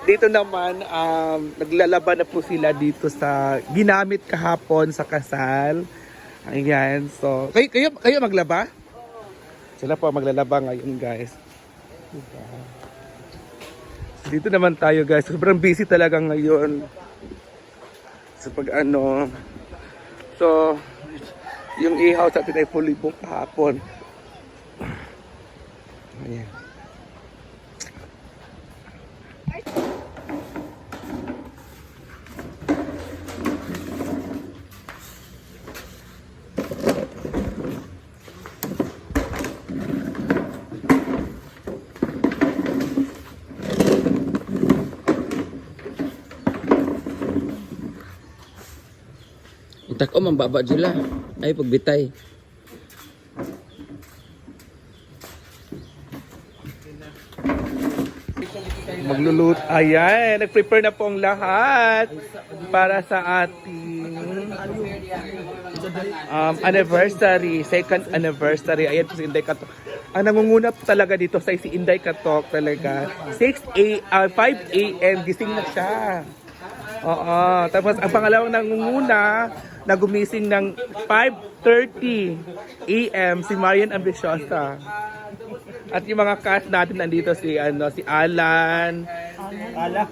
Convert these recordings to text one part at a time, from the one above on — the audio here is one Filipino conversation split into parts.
Dito naman, um, naglalaban na po sila dito sa ginamit kahapon sa kasal. Ayan, so, kayo, kayo, kayo maglaba? Sila po maglalaba ngayon, guys. Diba? Dito naman tayo, guys. Sobrang busy talaga ngayon. Sa pag ano. So, yung ihaw sa atin ay fully booked kahapon. Ayan. Utak ko mambaba jula. Ay pagbitay. Maglulut. Ayan, nag-prepare na po ang lahat para sa ating um, anniversary, second anniversary. Ayan po si Inday Katok. Ang nangunguna po talaga dito sa si Inday Katok talaga. 6 a, uh, 5 a.m. gising na siya. Oo. Tapos ang pangalawang nangunguna na gumising ng 5.30 a.m. si Marian Ambiciosa. At yung mga cast natin nandito si ano si Alan. Alan.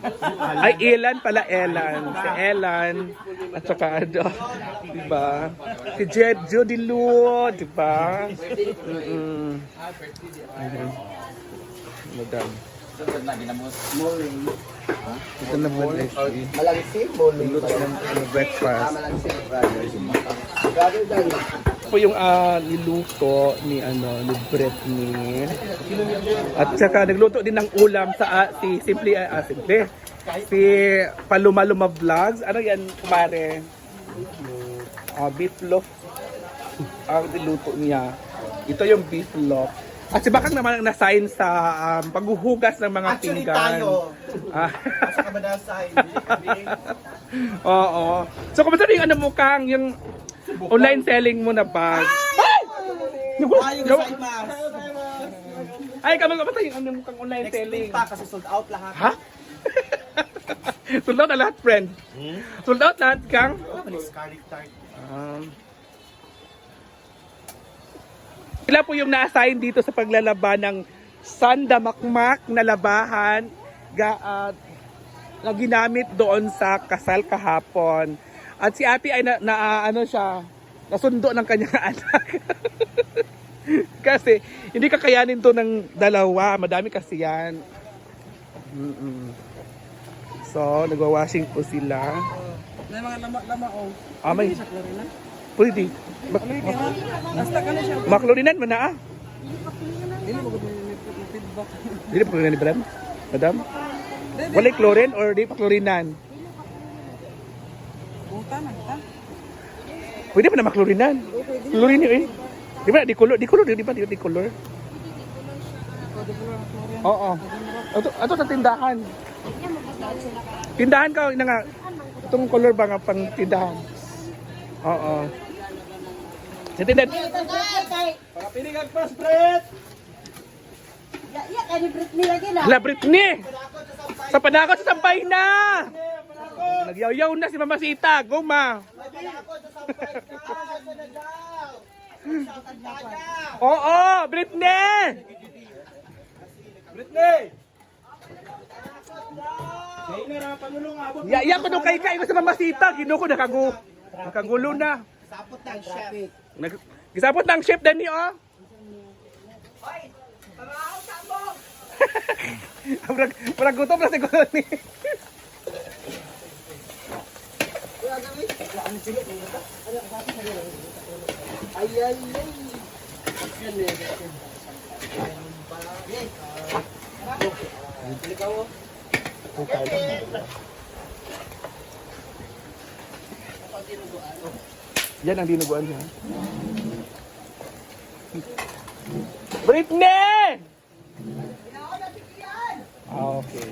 Ay Elan pala Elan. Si Elan at saka ano, 'di ba? Si Jed Judy Lu, 'di ba? Mm. Ayan. Madam. Ito naman ay si Malangsi, bowling. luto ng ng breakfast. Malangsi, brothers. Brother dali. po yung ah, niluto ni ano ni Britney. At saka nagluto din ng ulam sa ah, si Simply ah, Simple. Si Palumaluma Vlogs. Ano yan, kumare? Ah, beef loaf. Ang niluto niya. Ito yung beef loaf. At si Bakang naman ang nasign sa um, paghuhugas ng mga Actually pinggan. tayo. Ah. Sa kami. Oo. So, kumusta yung ano mo, Kang? Yung online selling mo na bag? Ay! Tayo sa imas. Ay, kamu kamusta yung ano mo kang online Next selling? week pa kasi sold out lahat. Ha? Sold out na lahat, friend. Sold out lahat, Kang? Ni Scarlet Tart? Um, sila po yung na-assign dito sa paglalaban ng sandamakmak na labahan ga, ah, na ginamit doon sa kasal kahapon. At si ate ay na, na ah, ano siya, nasundo ng kanyang anak. kasi hindi kakayanin to ng dalawa, madami kasi yan. Mm-mm. So, nagwa-washing po sila. May mga lama-lama oh. Ah, may... Pwede. Mak Basta ka na ah. Hindi mo feedback. Dili pa ni Bram? Madam? Walay chlorine or di pa? Buta ta. Pwede pa na maklorinan. Chlorine eh. Di ba? Di color. Di color. Di ba? Di color. Oo. Ato, ato sa tindahan. Tindahan ka. Ina nga. Itong color ba nga pang tindahan? Oo. Sa tindahan. Pagkapinig ang first breath! Ya, kaya ni Britney lagi na. Hala, Britney! Sa panakot sa sampay na! Nagyaw-yaw na si Mama Sita. Go, ma! Oo, Britney! Britney! Na abot. Yaya ko nung kay kay sa Mama Sita. Gino ko nakagu. Nakagulo na. Sapot ng chef. Nag Gisapot ng chef Dani, oh. Murag, murag gutom na siguro ni. Ay, ay, ay. Yan ang dinuguan niya. Britney! Ah, okay.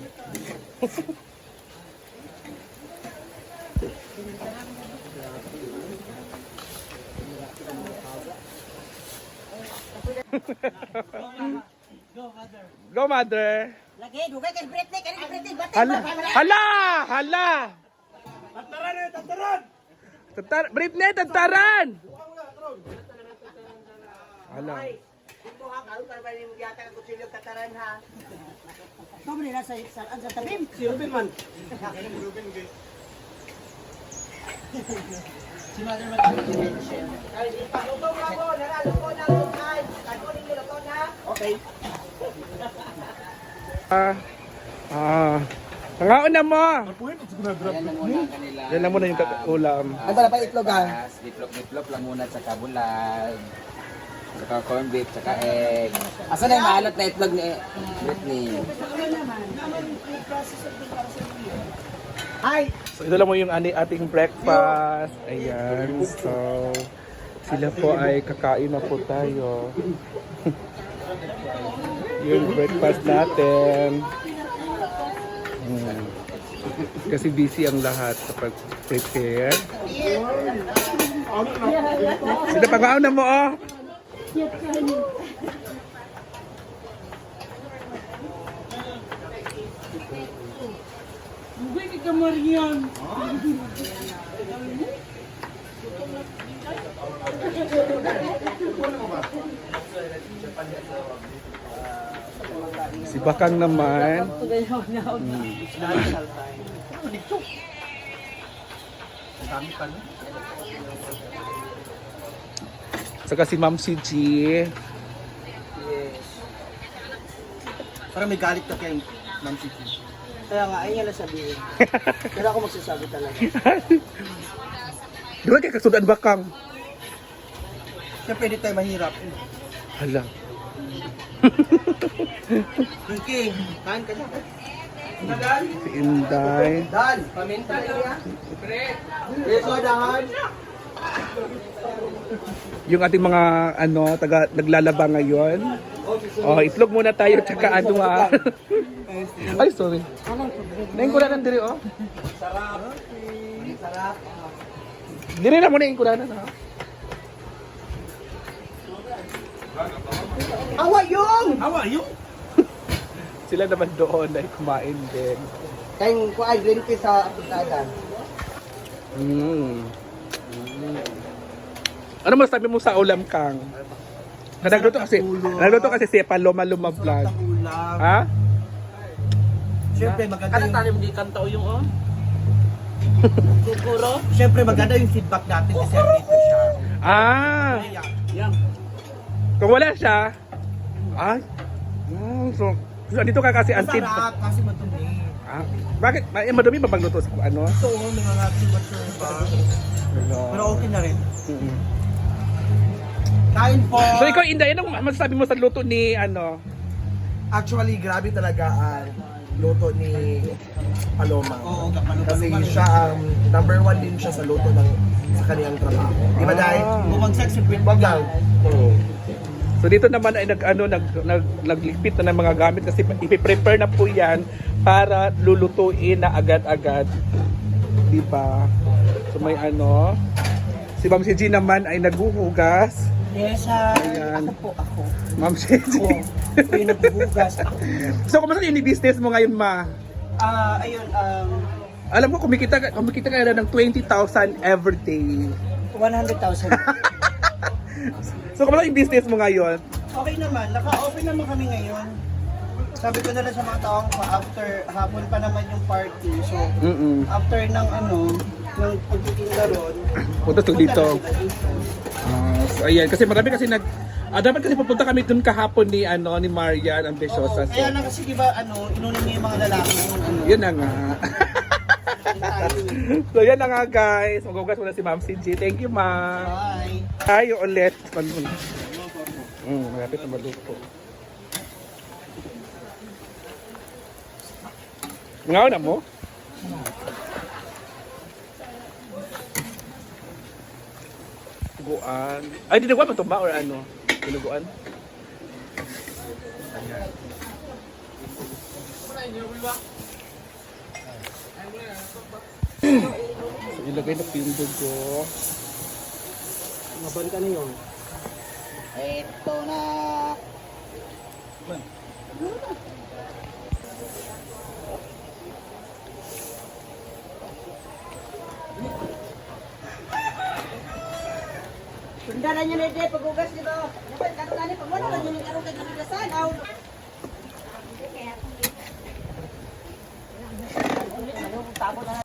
Go, mother. Lagi, dugay kay Britney, kay Britney, batid Hala! Hala! Hala! Tataran! Tataran! Ito yung yata ka kutsilyo kataran ha? Ikaw nila sa saan sa tabim. Si Ruben man. Ay, paluto ka mo, nalaluto na lutan. Ako ninyo luto na. Okay. Ah. Ah. Pangaon na mo. Yan lang muna yung ulam. Ang pala pa itlog ah. Diplop-diplop lang muna sa kabulag. Saka corn beef, saka egg. Asa na yung maalot na itlog ni Britney? Hi! So ito lang mo yung ani ating breakfast. Ayan. So sila po ay kakain na po tayo. yung breakfast natin. Hmm. Kasi busy ang lahat sa pag-prepare. Sila pag na mo oh. Si Bakang naman. Saka si Ma'am si G. Yes. Parang may galit ka kay Ma'am Siki. Kaya nga, ayun nga sabihin. Pero ako magsasabi talaga. Di ba kay kasudan Bakang? Siyempre, hindi tayo mahirap. Hala. King, kain ka na. Si Inday. Dan! Paminta na yan. Yes, madahan. Yung ating mga ano, taga naglalaba ngayon. Oh, itlog muna tayo tsaka ano ah. Ay, sorry. Naing kulanan diri oh. Sarap. Diri na muna yung kulanan ha. Awa yung! Awa yung! Sila naman doon ay kumain din. Kayong kuay, green tea sa apitadan. Mm. Ano masabi mo sa ulam kang? Nagluto kasi, nagluto kasi si Paloma Luma Vlog. Ha? Siyempre, maganda yung... hindi kanto yung oh? Kukuro? Siyempre, maganda yung feedback natin kasi dito siya. Ah! Yan. Kung wala siya, ay, mm, so, so dito ka kasi masarap kasi madumi. ah, bakit, eh, madumi ba magluto sa ano? So, mga nagsibatsura ba? Pero okay na rin. Mm-mm. Kain po! So ikaw, Inday, anong masasabi mo sa luto ni, ano, Actually, grabe talaga ang luto ni Paloma. Oo, Kasi siya ang number one din siya sa luto ng sa kaniyang trabaho. Di ba dahil? Ah. Bumagsak si lang. Oo. So dito naman ay nag ano nag, nag nagligpit na ng mga gamit kasi ipi-prepare na po 'yan para lulutuin na agad-agad. 'Di ba? So may ano Si Ma'am si G naman ay naghuhugas. Yes, ha. Ayan. Ako po, ako. Ma'am si G. Oo. Ako yung nagbubugas. Ako. so kumusta yung business mo ngayon, ma? Ah, ayun, um, Alam ko kumikita kumikita ka na ng 20,000 every day. 100,000. So kumusta yung business mo ngayon? Okay naman, naka-open naman kami ngayon. Sabi ko na lang sa mga taong ko, after hapon pa naman yung party. So, Mm. after ng ano, ng pagtitinda ron, Punta to dito. na dito. Ah, so ayan kasi marami kasi nag ah, dapat kasi pupunta kami dun kahapon ni ano ni Marian Oo, Ambiciosa. So, kaya lang kasi di ba ano, inunin niyo yung mga lalaki yung ano. yun na nga. so yan na nga guys. Magugas muna si Ma'am CG. Thank you ma. Bye. Tayo ulit. Mm, malapit na maluto. Ngaw na mo? dinuguan. Ay, dinuguan pa to ba or ano? Dinuguan? So, ilagay na po yung dugo. Maban ka niyo. Ito na. Sundaran niyo na ide pagugas dito. Dapat karon ani pag wala niyo karon kay kabigasan aw.